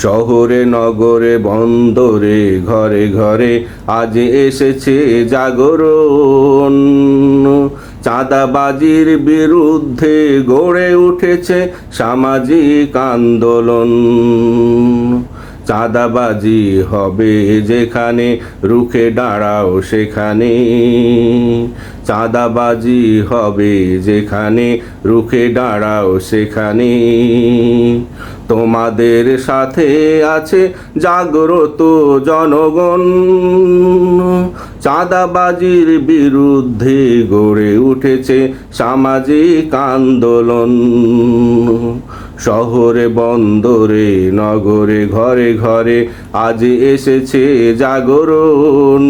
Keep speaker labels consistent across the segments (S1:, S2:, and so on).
S1: শহরে, নগরে, বন্দরে, ঘরে ঘরে আজ এসেছে জাগরণ। চাঁদাবাজির বিরুদ্ধে গড়ে উঠেছে সামাজিক আন্দোলন। চাঁদাবাজি হবে যেখানে, রুখে দাঁড়াও সেখানে। চাঁদাবাজি হবে যেখানে রুখে দাঁড়াও সেখানে। তোমাদের সাথে আছে জাগ্রত জনগণ। চাঁদাবাজির বিরুদ্ধে গড়ে উঠেছে সামাজিক আন্দোলন। শহরে, বন্দরে, নগরে, ঘরে ঘরে আজ এসেছে জাগরণ।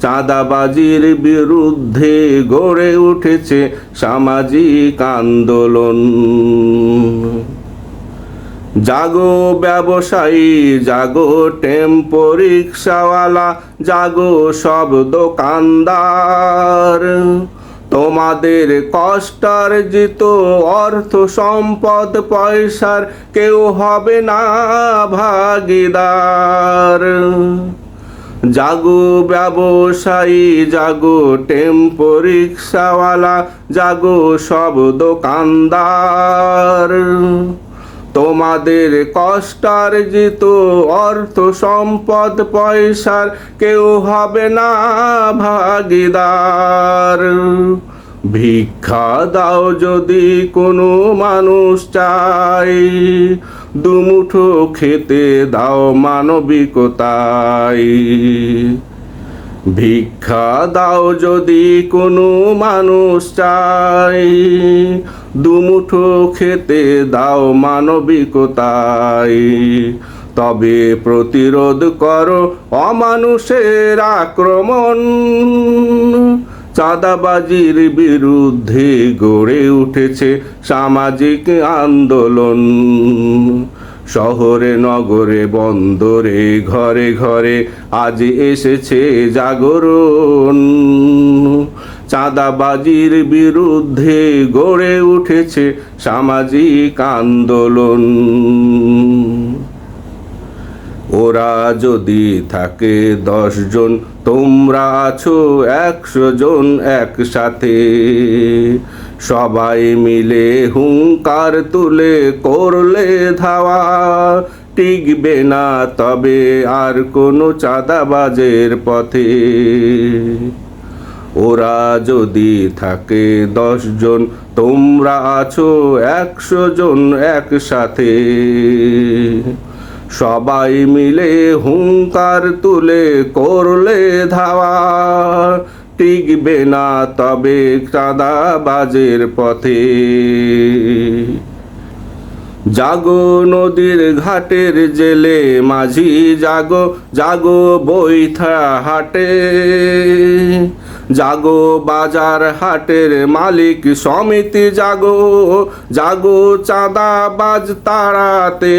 S1: চাঁদাবাজির বিরুদ্ধে গড়ে উঠেছে সামাজিক আন্দোলন। জাগো ব্যবসায়ী, জাগো টেম্পো রিক্সাওয়ালা, জাগো সব দোকানদার। তোমাদের কষ্টার্জিত অর্থ সম্পদ, পয়সার কেউ হবে না ভাগিদার। জাগো ব্যবসায়ী, জাগো টেম্পো রিক্সাওয়ালা, জাগো সব দোকানদার। তোমাদের কষ্টার্জিত অর্থ সম্পদ, পয়সার কেউ হবে না ভাগিদার। ভিক্ষা দাও যদি কোনো মানুষ চাই দুমুঠো খেতে দাও মানবিকতাই ভিক্ষা দাও যদি কোনো মানুষ চাই দুমুঠো খেতে দাও মানবিকতাই তবে প্রতিরোধ করো অমানুষের আক্রমণ। চাঁদাবাজির বিরুদ্ধে গড়ে উঠেছে সামাজিক আন্দোলন। শহরে, নগরে, বন্দরে, ঘরে ঘরে আজ এসেছে জাগরণ। চাঁদাবাজির বিরুদ্ধে গড়ে উঠেছে সামাজিক আন্দোলন। ওরা যদি থাকে দশজন, তোমরা আছো একশো জন একসাথে। সবাই মিলে হুঙ্কার তুলে করলে ধাওয়া টিকবে না, তবে আর কোনো চাঁদাবাজের পথে। ওরা যদি থাকে দশজন, তোমরা আছো একশো জন একসাথে। সবাই মিলে হুঙ্কার তুলে করলে ধাওয়া। টিকবে না তবে চাঁদাবাজের পথে। জাগো নদীর ঘাটের জেলে, মাঝি জাগো জাগো বৈথা হাটে। জাগো বাজার হাটের মালিক সমিতি জাগো জাগো চাঁদা বাজ তাড়াতে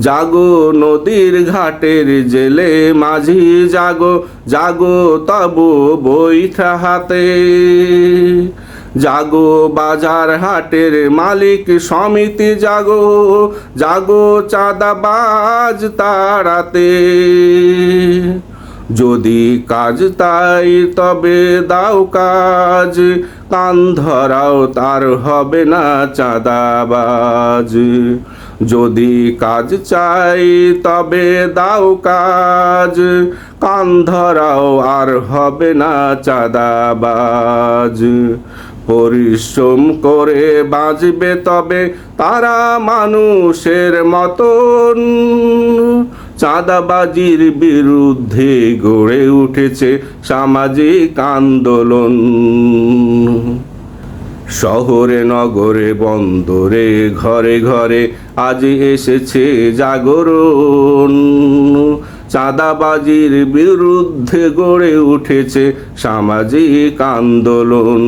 S1: জাগো নদীর ঘাটের জেলে মাঝি জাগো জাগো তবু বৈঠা হাতে। জাগো বাজার হাটের মালিক সমিতি জাগো জাগো চাঁদাবাজ তাড়াতে যদি কাজ তাই, তবে দাও কাজ। কান ধরাও, তার হবে না চাঁদাবাজ। যদি কাজ চাই, তবে দাও কাজ। কান ধরাও, আর হবে না চাঁদাবাজ। পরিশ্রম করে বাঁচবে তবে তারা মানুষের মতন। চাঁদাবাজির বিরুদ্ধে গড়ে উঠেছে সামাজিক আন্দোলন। শহরে, নগরে, বন্দরে, ঘরে ঘরে আজ এসেছে জাগরণ। চাঁদাবাজির বিরুদ্ধে গড়ে উঠেছে সামাজিক আন্দোলন।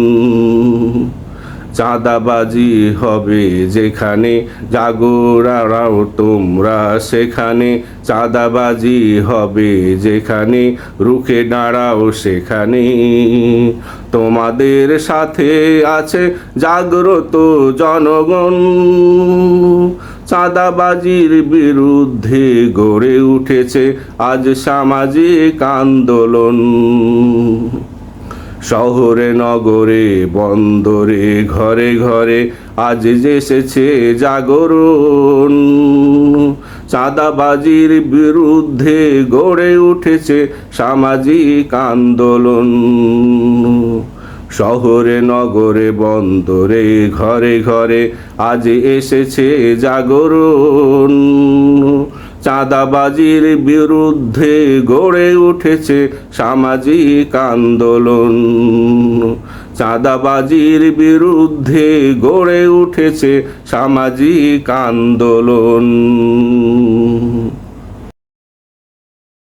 S1: চাঁদাবাজি হবে যেখানে জাগোরাও তোমরা সেখানে চাঁদাবাজি হবে যেখানে রুখে দাঁড়াও সেখানে। তোমাদের সাথে আছে জাগ্রত জনগণ। চাঁদাবাজির বিরুদ্ধে গড়ে উঠেছে আজ সামাজিক আন্দোলন। শহরে, নগরে, বন্দরে, ঘরে ঘরে আজ এসেছে জাগরণ। চাঁদাবাজির বিরুদ্ধে গড়ে উঠেছে সামাজিক আন্দোলন। শহরে, নগরে, বন্দরে, ঘরে ঘরে আজ এসেছে জাগরণ। চাঁদাবাজির বিরুদ্ধে গড়ে উঠেছে সামাজিক আন্দোলন। চাঁদাবাজির বিরুদ্ধে গড়ে উঠেছে সামাজিক আন্দোলন।